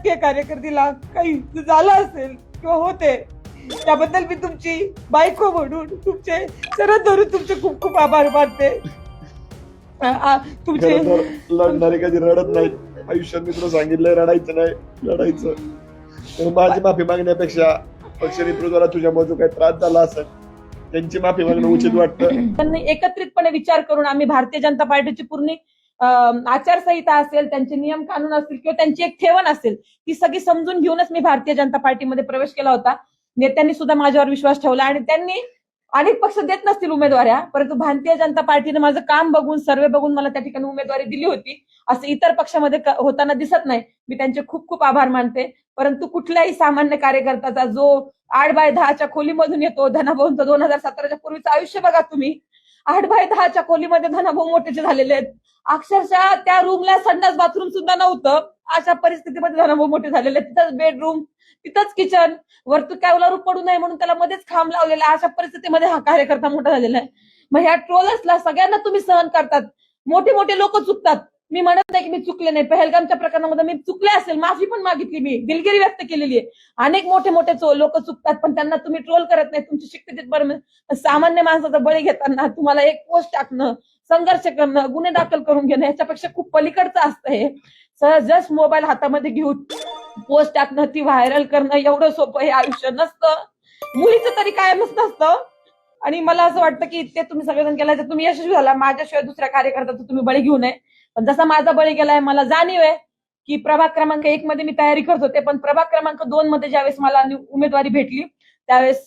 राजकीय कार्यकर्तीला काही झालं असेल किंवा होते त्याबद्दल मी तुमची बायको म्हणून तुमचे सरळ धरून तुमचे खूप खूप आभार मानते. तुमचे लढणारे कधी रडत नाहीत. आयुष्यात मी तुला सांगितलंय रडायचं नाही लढायचं माझी माफी मागण्यापेक्षा पक्ष नेतृत्वाला तुझ्यामुळे जो काही त्रास झाला असेल त्यांची माफी मागणं उचित वाटतं. त्यांनी एकत्रितपणे विचार करून आम्ही भारतीय जनता पार्टीची पूर्ण आचारसंहिता असेल त्यांचे नियम कानून असतील किंवा त्यांची एक ठेवण असेल ती सगळी समजून घेऊनच मी भारतीय जनता पार्टीमध्ये प्रवेश केला होता. नेत्यांनी सुद्धा माझ्यावर विश्वास ठेवला आणि त्यांनी अनेक पक्ष देत नसतील उमेदवाऱ्या परंतु भारतीय जनता पार्टीने माझं काम बघून सर्वे बघून मला त्या ठिकाणी उमेदवारी दिली होती. असं इतर पक्षामध्ये होताना दिसत नाही. मी त्यांचे खूप खूप आभार मानते. परंतु कुठल्याही सामान्य कार्यकर्त्याचा जो आठ बाय दहाच्या खोलीमधून येतो धनाभाऊंचा दोन हजार सतराच्या पूर्वीचं आयुष्य बघा तुम्ही आठ बाय दहाच्या खोलीमध्ये धनाभाऊ मोठेचे झालेले आहेत. अक्षरशः त्या रूमला संडास बाथरूम सुद्धा नव्हतं. अशा परिस्थितीमध्ये धनाभाऊ मोठे झालेले आहेत. तिथंच बेडरूम तिथंच किचन वरतू कॅवलावर पडू नये म्हणून त्याला मध्येच खांब लावलेला आहे. अशा परिस्थितीमध्ये हा कार्यकर्ता मोठा झालेला आहे. मग ह्या ट्रोलर्सला सगळ्यांना तुम्ही सहन करतात. मोठे मोठे लोक चुकतात. मी म्हणत नाही की मी चुकले नाही. पहलगामच्या प्रकरणामध्ये मी चुकले असेल माफी पण मागितली मी दिलगिरी व्यक्त केलेली आहे. अनेक मोठे मोठे लोक चुकतात पण त्यांना तुम्ही ट्रोल करत नाही तुमची शिक्षित बरं. सामान्य माणसाचा बळी घेताना तुम्हाला एक पोस्ट टाकणं संघर्ष करणं गुन्हे दाखल करून घेणं याच्यापेक्षा खूप पलीकडचं असतं हे. सहज जस्ट मोबाईल हातामध्ये घेऊन पोस्ट टाकणं ती व्हायरल करणं एवढं सोपं हे आयुष्य नसतं. मुलीचं तरी कायमच नसतं. आणि मला असं वाटतं की ते तुम्ही सगळेजण केलं तर तुम्ही यशस्वी झाला. माझ्याशिवाय दुसऱ्या कार्यकर्त्याचं तुम्ही बळी घेऊ नये. पण जसा माझा बळी गेलाय मला जाणीव आहे की प्रभाग क्रमांक एक मध्ये मी तयारी करत होते पण प्रभाग क्रमांक दोन मध्ये ज्यावेळेस मला उमेदवारी भेटली त्यावेळेस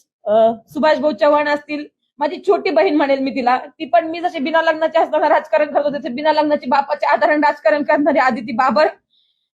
सुभाष भाऊ चव्हाण असतील माझी छोटी बहीण म्हणेल मी तिला ती पण मी जसे बिना लग्नाचे असताना राजकारण करत होते बिना लग्नाची बापाचे आधारण राजकारण करणारी आदिती बाबर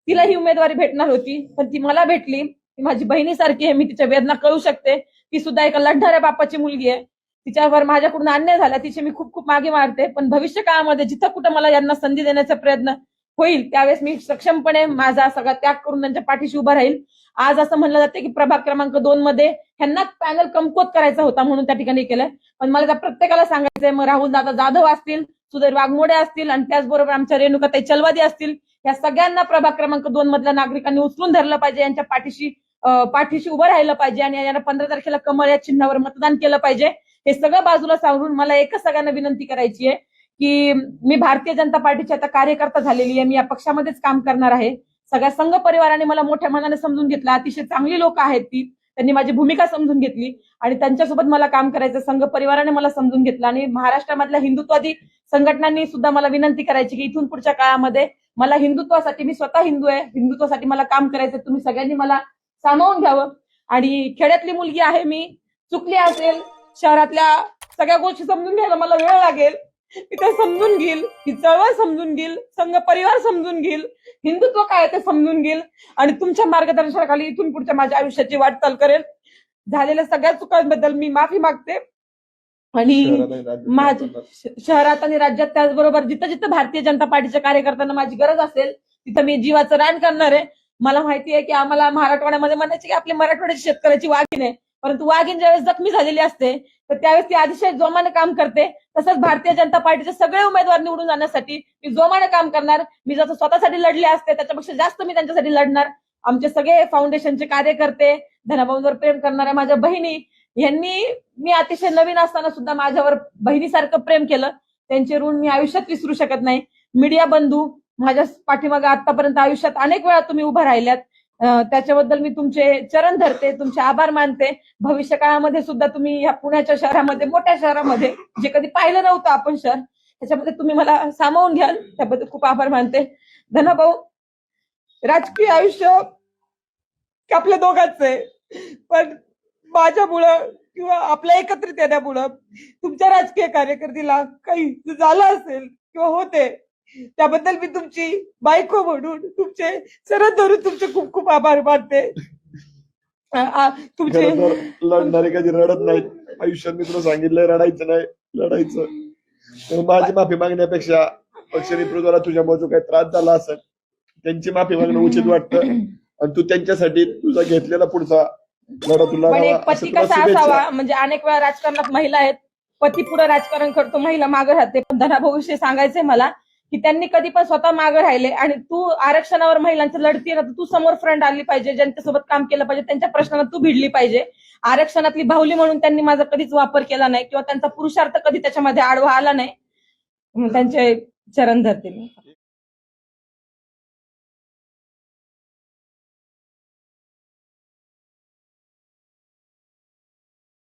तिला ही उमेदवारी भेटणार होती पण ती मला भेटली ती माझी बहिणीसारखी आहे मी तिच्या वेदना कळू शकते ती सुद्धा एका लढणाऱ्या बापाची मुलगी आहे. तिच्यावर माझ्याकडून अन्याय झाला तिचे मी खूप खूप मागे मारते. पण भविष्य काळामध्ये जिथं कुठं मला यांना संधी देण्याचा प्रयत्न होईल त्यावेळेस मी सक्षमपणे माझा सगळा त्याग करून त्यांच्या पाठीशी उभा राहील. आज असं म्हणलं जाते की प्रभाग क्रमांक दोन मध्ये ह्यांना पॅनल कमकुवत करायचा होता म्हणून त्या ठिकाणी केलंय पण मला त्या प्रत्येकाला सांगायचंय मग राहुल दादा जाधव असतील सुधीर वाघमोडे असतील आणि त्याचबरोबर आमच्या रेणुकाताई चलवादी असतील या सगळ्यांना प्रभाग क्रमांक दोन मधल्या नागरिकांनी उचलून धरलं पाहिजे यांच्या पाठीशी पाठीशी उभं राहिलं पाहिजे आणि यांना पंधरा तारखेला कमळ या चिन्हावर मतदान केलं पाहिजे. हे सगळं बाजूला सांगून मला एकच सगळ्यांना विनंती करायची आहे की मी भारतीय जनता पार्टीची आता कार्यकर्ता झालेली आहे मी या पक्षामध्येच काम करणार आहे. सगळ्या संघ परिवाराने मला मोठ्या मनाने समजून घेतलं. अतिशय चांगली लोक आहेत ती. त्यांनी माझी भूमिका समजून घेतली आणि त्यांच्यासोबत मला काम करायचं संघ परिवाराने मला समजून घेतलं आणि महाराष्ट्रामधल्या हिंदुत्वादी संघटनांनी सुद्धा मला विनंती करायची की इथून पुढच्या काळामध्ये मला हिंदुत्वासाठी मी स्वतः हिंदू आहे हिंदुत्वासाठी मला काम करायचं तुम्ही सगळ्यांनी मला सामावून घ्यावं. आणि खेड्यातली मुलगी आहे मी चुकली असेल शहरातल्या सगळ्या गोष्टी समजून घ्यायला मला वेळ लागेल. मी ते समजून घेईल ही चळवळ समजून घेईल संघ परिवार समजून घेईल हिंदुत्व काय आहे ते समजून घेईल आणि तुमच्या मार्गदर्शनाखाली इथून पुढच्या माझ्या आयुष्याची वाटचाल करेल. झालेल्या सगळ्या चुकांबद्दल मी माफी मागते. आणि शहरात आणि राज्यात माझ- श- शहरात आणि राज्यात त्याचबरोबर जिथं जिथं भारतीय जनता पार्टीच्या कार्यकर्त्यांना माझी गरज असेल तिथं मी जीवाचं रान करणार आहे. मला माहिती आहे की आम्हाला मराठवाड्यामध्ये म्हणायचे की आपली मराठवाड्याची शेतकऱ्याची वाघीण आहे. परंतु वाघीण ज्यावेळेस जखमी झालेली असते तर त्यावेळेस ती अतिशय जोमाने काम करते. तसंच भारतीय जनता पार्टीचे सगळे उमेदवार निवडून जाण्यासाठी मी जोमाने काम करणार. मी जसं स्वतःसाठी लढले असते त्याच्यापेक्षा जास्त मी त्यांच्यासाठी लढणार. आमचे सगळे फाउंडेशनचे कार्यकर्ते धनाभाऊंवर प्रेम करणाऱ्या माझ्या बहिणी यांनी मी अतिशय नवीन असताना सुद्धा माझ्यावर बहिणीसारखं प्रेम केलं. त्यांचे ऋण मी आयुष्यात विसरू शकत नाही. मीडिया बंधू माझ्या पाठीमागे आतापर्यंत आयुष्यात अनेक वेळा तुम्ही उभा राहिल्यात. त्याच्याबद्दल मी तुमचे चरण धरते तुमचे आभार मानते. भविष्य काळामध्ये सुद्धा तुम्ही या पुण्याच्या शहरामध्ये मोठ्या शहरामध्ये जे कधी पाहिलं नव्हतं आपण शहर त्याच्यामध्ये तुम्ही मला सामावून घ्याल. त्याबद्दल खूप आभार मानते. धनाभाऊ राजकीय आयुष्य आपल्या दोघांच आहे पण माझ्यामुळं किंवा आपल्या एकत्रित येण्यामुळं तुमच्या राजकीय कार्यकर्तीला काही झालं असेल किंवा होते त्याबद्दल मी तुमची बायको म्हणून तुमचे सरळ धरून तुमचे खूप खूप आभार मानते. तुमचे लढणारे कधी रडत नाहीत. आयुष्यात मी तुला सांगितलंय रडायचं नाही लढायचं. माझी माफी मागण्यापेक्षा पक्ष नेतृत्वाला तुझ्यामुळे जो काही त्रास झाला असेल त्यांची माफी मागणं उचित वाटतं. आणि तू त्यांच्यासाठी तुझा घेतलेला पुढचा लढा तुला पती कसा. असावा? म्हणजे अनेक वेळा राजकारणात महिला आहेत. पती पुढे राजकारण करतो महिला मागे राहते. पण धनाभाऊ विषयी सांगायचंय मला की त्यांनी कधी पण स्वतः मागे राहिले आणि तू आरक्षणावर महिलांचं लढती ना तर तू समोर फ्रंट आली पाहिजे ज्यांच्यासोबत काम केलं पाहिजे त्यांच्या प्रश्नांना तू भिडली पाहिजे. आरक्षणातली बाहुली म्हणून त्यांनी माझा कधीच वापर केला नाही किंवा त्यांचा पुरुषार्थ कधी त्याच्यामध्ये आडवा आला नाही. त्यांचे चरण धरते मी